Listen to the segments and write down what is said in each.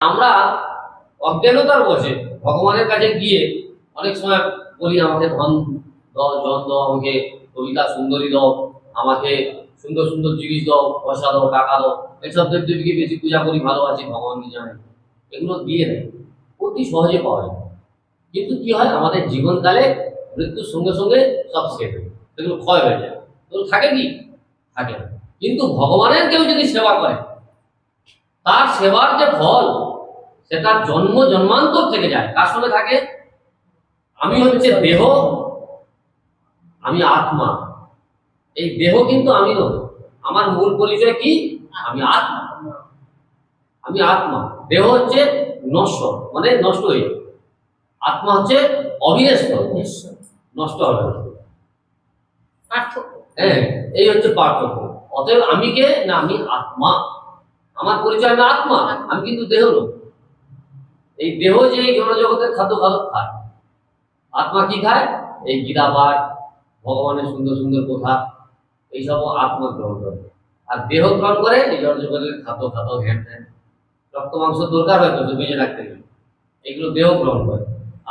আমরা অজ্ঞানতার বসে ভগবানের কাছে গিয়ে অনেক সময় বলি, আমাকে ধন দাও, জন দাও, আমাকে কবিতা সুন্দরী দাও, আমাকে সুন্দর সুন্দর জিনিস দাও, পয়সা দাও, টাকা দাও এইসব দেব দেবীকে বেশি পূজা করি ভালো ভালোবাসি ভগবানকে জানে। এগুলো দিয়ে দেয়। অতি সহজে পাওয়া যায়। কিন্তু কি হয়? আমাদের জীবনকালে মৃত্যুর সঙ্গে সঙ্গে সব শেষ হয়ে। এগুলো ক্ষয় হয়ে যায়। এগুলো থাকে কি? থাকে কিন্তু ভগবানের কেউ যদি সেবা করে তার সেবার যে ফল সেটা জন্ম জন্মান্তর থেকে যায়। কার সঙ্গে থাকে? আমি হচ্ছে দেহ আমি আত্মা। এই দেহ কিন্তু আমি নই। আমার মূল পরিচয় কি? আমি আত্মা। আমি আত্মা। দেহ হচ্ছে নশ্বর মানে নষ্ট হয়ে। আত্মা হচ্ছে অবিনষ্ট। নষ্ট হবে হ্যাঁ এই হচ্ছে পার্থক্য। অতএব আমি কে? না আমি আত্মা। আমার পরিচয় আমি আত্মা, আমি কিন্তু দেহ লোক। এই দেহ যে এই জনজগতের খাদ্য খাদক খায়। আত্মা কি খায়? এই গীতা পাঠ, ভগবানের সুন্দর সুন্দর কথা এইসব আত্মা গ্রহণ করে। আর দেহ গ্রহণ করে, এই জনজগতের খাদ্য খাদক হ্যান ত্যান রক্ত, মাংস দরকার হয় তো, বেঁচে রাখতে গেলে এগুলো দেহ গ্রহণ করে,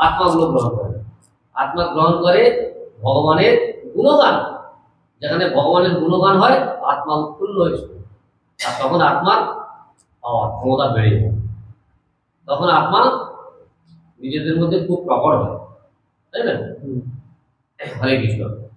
আত্মাগুলো গ্রহণ করে। আত্মা গ্রহণ করে ভগবানের গুণগান। যেখানে ভগবানের গুণগান হয়, আত্মা উৎফুল্ল হয়েছে আর তখন আত্মার পাওয়ার ক্ষমতা বেড়ে যায়। তখন আত্মা নিজেদের মধ্যে খুব প্রকট হয়। তাই না? হরে কৃষ্ণ।